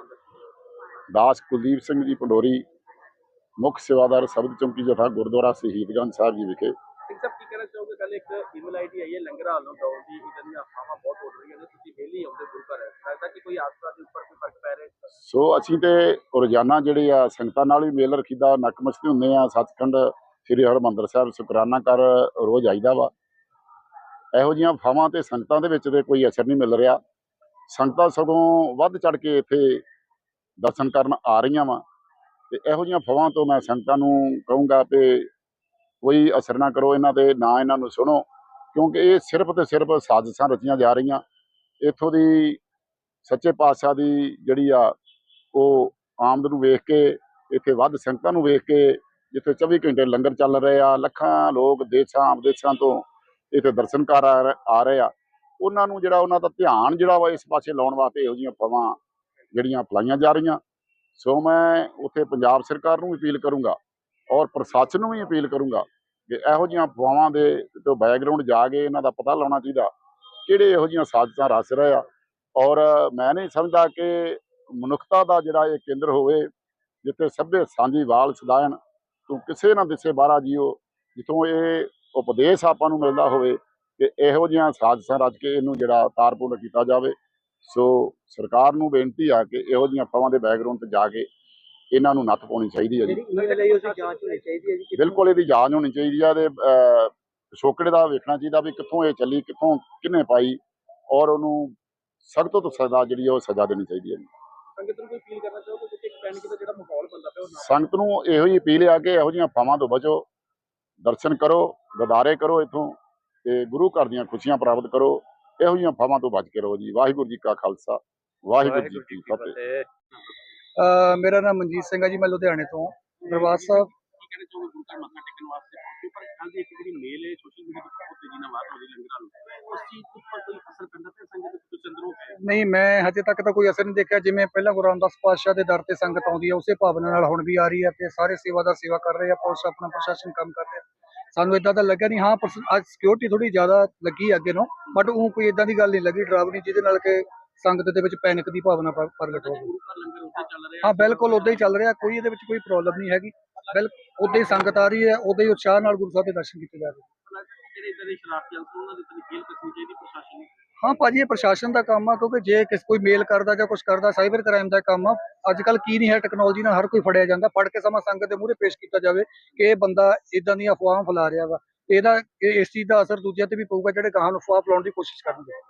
ਦੱਸੋ ਦਾਸ ਕੁਲਦੀਪ ਸਿੰਘ ਜੀ ਪੰਡੋਰੀ ਮੁੱਖ ਸੇਵਾਦਾਰ ਸਬਦ ਚੌਂਕੀ ਜਥਾ ਗੁਰਦੁਆਰਾ ਸ਼ਹੀਦਗੰਜ ਸਾਹਿਬ ਜੀ ਵਿਖੇ ਸਿੰਘ ਸਾਹਿਬ ਕੀ ਕਹਿਣਾ ਚਾਹੋਗੇ ਕੱਲ ਇੱਕ ਈਮੇਲ ਆਈਡੀ ਆਈ ਹੈ ਲੰਗਰ ਹਾਲੋਂ ਦੌੜ ਦੀ ਇਦਾਂ ਦੀਆਂ ਅਫਵਾਹਾਂ ਬਹੁਤ ਉੱਡ ਰਹੀਆਂ ਨੇ ਤੁਸੀਂ ਡੇਲੀ ਆਉਂਦੇ ਗੁਰੂ ਘਰ ਲੱਗਦਾ ਕਿ ਕੋਈ ਆਸਰਾ ਦੇ ਉੱਪਰ ਕੋਈ ਫ਼ਰਕ ਪੈ ਰਿਹਾ ਸੋ ਅਸੀਂ ਤੇ ਰੋਜ਼ਾਨਾ ਜਿਹੜੇ ਆ ਸੰਗਤਾਂ ਨਾਲ ਵੀ ਮੇਲ ਰੱਖੀਦਾ, ਨਕਮਸਤੀ ਹੁੰਦੇ ਆ, ਸੱਚਖੰਡ ਸ੍ਰੀ ਹਰਿਮੰਦਰ ਸਾਹਿਬ ਸ਼ੁਕਰਾਨਾ ਕਰ ਰੋਜ਼ ਆਈਦਾ ਵਾ। ਇਹੋ ਜਿਹੀਆਂ ਫਾਵਾਂ ਤੇ ਸੰਗਤਾਂ ਦੇ ਵਿੱਚ ਤੇ ਕੋਈ ਅਸਰ ਨਹੀਂ ਮਿਲ ਰਿਹਾ। ਸੰਗਤਾਂ ਸਗੋਂ ਵੱਧ ਚੜ ਕੇ ਇੱਥੇ ਦਰਸ਼ਨ ਕਰਨ ਆ ਰਹੀਆਂ ਵਾ। ਤੇ ਇਹੋ ਜਿਹੀਆਂ ਫਵਾਂ ਤੋਂ ਮੈਂ ਸੰਗਤਾਂ ਨੂੰ ਕਹੂੰਗਾ ਕਿ ਕੋਈ ਅਸਰ ਨਾ ਕਰੋ, ਇਹਨਾਂ ਤੇ ਨਾ ਇਹਨਾਂ ਨੂੰ ਸੁਣੋ। ਕਿਉਂਕਿ ਇਹ ਸਿਰਫ ਤੇ ਸਿਰਫ ਸਾਜ਼ਿਸ਼ਾਂ ਰਚੀਆਂ ਜਾ ਰਹੀਆਂ। ਇੱਥੋਂ ਦੀ ਸੱਚੇ ਪਾਤਸ਼ਾਹ ਦੀ ਜਿਹੜੀ ਆ, ਉਹ ਆਮਦ ਨੂੰ ਵੇਖ ਕੇ, ਇੱਥੇ ਵੱਧ ਸੰਗਤਾਂ ਨੂੰ ਵੇਖ ਕੇ, ਜਿੱਥੇ 24 ਘੰਟੇ ਲੰਗਰ ਚੱਲ ਰਹੇ ਆ, ਲੱਖਾਂ ਲੋਕ ਦੇਸ਼ਾਂ, ਵਿਦੇਸ਼ਾਂ ਤੋਂ ਇੱਥੇ ਦਰਸ਼ਨ ਕਰ ਆ ਰਹੇ, ਆ ਉਹਨਾਂ ਨੂੰ ਜਿਹੜਾ ਉਹਨਾਂ ਦਾ ਧਿਆਨ ਜਿਹੜਾ ਵਾ, ਇਸ ਪਾਸੇ ਲਾਉਣ ਵਾਸਤੇ ਇਹੋ ਜਿਹੀਆਂ ਫਵਾਂ ਜਿਹੜੀਆਂ ਫਲਾਈਆਂ ਜਾ ਰਹੀਆਂ। ਸੋ ਮੈਂ ਉੱਥੇ ਪੰਜਾਬ ਸਰਕਾਰ ਨੂੰ ਵੀ ਅਪੀਲ ਕਰੂੰਗਾ ਔਰ ਪ੍ਰਸ਼ਾਸਨ ਨੂੰ ਵੀ ਅਪੀਲ ਕਰੂੰਗਾ ਕਿ ਇਹੋ ਜਿਹੀਆਂ ਅਫਵਾਹਾਂ ਦੇ ਤੋਂ ਬੈਕਗ੍ਰਾਉਂਡ ਜਾ ਕੇ ਇਹਨਾਂ ਦਾ ਪਤਾ ਲਾਉਣਾ ਚਾਹੀਦਾ। ਕਿਹੜੇ ਇਹੋ ਜਿਹੀਆਂ ਸਾਜ਼ਿਸ਼ਾਂ ਰਚ ਰਹੇ ਆ? ਔਰ ਮੈਂ ਨਹੀਂ ਸਮਝਦਾ ਕਿ ਮਨੁੱਖਤਾ ਦਾ ਜਿਹੜਾ ਇਹ ਕੇਂਦਰ ਹੋਵੇ ਜਿੱਥੇ ਸਭੇ ਸਾਂਝੀ ਵਾਲ ਸਦਾਇਨ ਤੂੰ ਕਿਸੇ ਨਾ ਦਿਸੇ ਬਾਹਰਾ ਜੀਓ ਜਿੱਥੋਂ ਇਹ ਉਪਦੇਸ਼ ਆਪਾਂ ਨੂੰ ਮਿਲਦਾ ਹੋਵੇ ਕਿ ਇਹੋ ਜਿਹੀਆਂ ਸਾਜ਼ਿਸ਼ਾਂ ਰਚ ਕੇ ਇਹਨੂੰ ਜਿਹੜਾ ਤਾਰਪੂਰ ਕੀਤਾ ਜਾਵੇ। ਸੋ ਸਰਕਾਰ ਨੂੰ ਬੇਨਤੀ ਆ ਕਿ ਇਹੋ ਜਿਹੀਆਂ ਫਵਾਂ ਦੇ ਬੈਕਗ੍ਰਾਉਂਡ ਤੇ ਜਾ ਕੇ ਇਹਨਾਂ ਨੂੰ ਨੱਥ ਪਾਉਣੀ ਚਾਹੀਦੀ ਹੈ ਜੀ। ਹੈ ਬਿਲਕੁਲ ਇਹਦੀ ਜਾਂਚ ਹੋਣੀ ਚਾਹੀਦੀ ਆ ਤੇ ਪਿਛੋਕੜ ਦਾ ਵੇਖਣਾ ਚਾਹੀਦਾ ਵੀ ਕਿੱਥੋਂ ਇਹ ਚੱਲੀ ਕਿੱਥੋਂ ਕਿਹਨੇ ਪਾਈ ਔਰ ਉਹਨੂੰ ਸਖਤ ਤੋਂ ਸਜ਼ਾ ਜਿਹੜੀ ਉਹ ਸਜ਼ਾ ਦੇਣੀ ਚਾਹੀਦੀ ਹੈ। ਸੰਗਤ ਨੂੰ ਕੋਈ ਅਪੀਲ ਕਰਨਾ ਚਾਹੋਗੇ ਕਿ ਇੱਕ ਪੈਨਿਕ ਦਾ ਜਿਹੜਾ ਮਾਹੌਲ ਬੰਦਾ ਪਿਆ ਉਹ ਨਾ ਸੰਗਤ ਨੂੰ ਇਹੋ ਹੀ ਅਪੀਲ ਆ ਕਿ ਇਹੋ ਜਿਹੀਆਂ ਫਾਵਾਂ ਤੋਂ ਬਚੋ ਦਰਸ਼ਨ ਕਰੋ ਗਦਾਰੇ ਕਰੋ ਇਥੋਂ ਤੇ ਗੁਰੂ ਘਰ ਦੀਆਂ ਖੁਸ਼ੀਆਂ ਪ੍ਰਾਪਤ ਕਰੋ ਇਹੋ ਜਿਹੀਆਂ ਫਾਵਾਂ ਤੋਂ ਬਚ ਕੇ ਰਹੋ ਜੀ ਵਾਹਿਗੁਰੂ ਜੀ ਕਾ ਖਾਲਸਾ ਵਾਹਿਗੁਰੂ ਜੀ ਕੀ ਫਤਿਹ ਮੇਰਾ ਨਾਮ ਮਨਜੀਤ ਸਿੰਘ ਹੈ ਜੀ ਮੈਂ ਲੁਧਿਆਣੇ ਤੋਂ। ਦਰਬਾਰ ਸਾਹਿਬ ਹੋ ਰਹੀ ਲੰਗਰ ਉਸ ਚੀਜ਼ ਉੱਪਰ ਕੋਈ ਅਸਰ ਪੈਂਦਾ ਤੇ ਸੰਗਤ ਦੇ ਕੁਝ ਅੰਦਰੋਂ ਹੈ ਨਹੀਂ ਮੈਂ ਹਜੇ ਤੱਕ ਤਾਂ ਕੋਈ ਅਸਰ ਨਹੀਂ ਦੇਖਿਆ। ਜਿਵੇਂ ਪਹਿਲਾਂ ਗੁਰੂ ਰਾਮਦਾਸ ਪਾਤਸ਼ਾਹ ਦੇ ਦਰ ਤੇ ਸੰਗਤ ਆਉਂਦੀ ਹੈ ਉਸੇ ਭਾਵਨਾ ਨਾਲ ਹੁਣ ਵੀ ਆ ਰਹੀ ਹੈ ਤੇ ਸਾਰੇ ਸੇਵਾਦਾਰ ਸੇਵਾ ਕਰ ਰਹੇ ਆ ਪੁਲਿਸ ਆਪਣਾ ਪ੍ਰਸ਼ਾਸਨ ਕੰਮ ਕਰ ਰਿਹਾ। ਸਾਨੂੰ ਇਦਾਂ ਤਾਂ ਲੱਗਿਆ ਨਹੀਂ ਹਾਂ ਅੱਜ ਸਿਕਿਉਰਿਟੀ ਥੋੜੀ ਜ਼ਿਆਦਾ ਲੱਗੀ ਅੱਗੇ ਨੂੰ ਬਟ ਉਹ ਕੋਈ ਇਦਾਂ ਦੀ ਗੱਲ ਨਹੀਂ ਲੱਗੀ ਡਰਾਵਣੀ ਜਿਹਦੇ ਨਾਲ ਕਿ ਸੰਗਤ ਦੇ ਵਿੱਚ ਪੈਨਿਕ ਦੀ ਭਾਵਨਾ ਪ੍ਰਗਟ ਚੱਲ ਰਿਹਾ। ਹਾਂ ਬਿਲਕੁਲ ਉਦਾਂ ਹੀ ਚੱਲ ਰਿਹਾ ਕੋਈ ਇਹਦੇ ਵਿੱਚ ਕੋਈ ਪ੍ਰੋਬਲਮ ਨਹੀਂ ਹੈਗੀ। ਬਿਲ ਉਦਾਂ ਹੀ ਸੰਗਤ ਆ ਰਹੀ ਹੈ ਉਦਾਂ ਹੀ ਉਤਸ਼ਾਹ ਨਾਲ ਗੁਰੂ ਸਾਹਿਬ ਦੇ ਦਰਸ਼ਨ ਕੀਤੇ ਜਾ ਰਹੇ ਜਿਹੜੇ ਇਦਾਂ ਦੇ ਸ਼ਰਾਰਤੀ ਅੰਸਰ ਉਹਨਾਂ ਦੇ ਉੱਤੇ ਜੇਲ੍ਹ ਕੱਸਣੀ ਚਾਹੀਦੀ ਪ੍ਰਸ਼ਾਸਨ ਨੂੰ? ਹਾਂ ਭਾਜੀ ਇਹ ਪ੍ਰਸ਼ਾਸਨ ਦਾ ਕੰਮ ਆ ਕਿਉਂਕਿ ਜੇ ਕਿਸ ਕੋਈ ਮੇਲ ਕਰਦਾ ਜਾਂ ਕੁਝ ਕਰਦਾ ਸਾਈਬਰ ਕ੍ਰਾਈਮ ਦਾ ਕੰਮ ਆ ਅੱਜ ਕੱਲ ਕੀ ਨਹੀਂ ਹੈ ਟੈਕਨੋਲੋਜੀ ਨਾਲ ਹਰ ਕੋਈ ਫੜਿਆ ਜਾਂਦਾ ਫੜ ਕੇ ਸਮਾਂ ਸੰਗਤ ਦੇ ਮੂਹਰੇ ਪੇਸ਼ ਕੀਤਾ ਜਾਵੇ ਕਿ ਇਹ ਬੰਦਾ ਇਦਾਂ ਦੀਆਂ ਅਫਵਾਹਾਂ ਫੈਲਾ ਰਿਹਾ ਵਾ। ਇਹਦਾ ਇਹ- ਇਸ ਚੀਜ਼ ਦਾ ਅਸਰ ਦੂਜਿਆਂ ਤੇ ਵੀ ਪਊਗਾ ਜਿਹੜੇ ਗਾਹਾਂ ਨੂੰ ਅਫਵਾਹ ਫੈਲਾਉਣ ਦੀ ਕੋਸ਼ਿਸ਼ ਕਰਨਗੇ।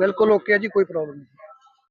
ਬਿਲਕੁਲ ਓਕੇ ਹੈ ਜੀ ਕੋਈ ਪ੍ਰੋਬਲਮ ਨਹੀਂ।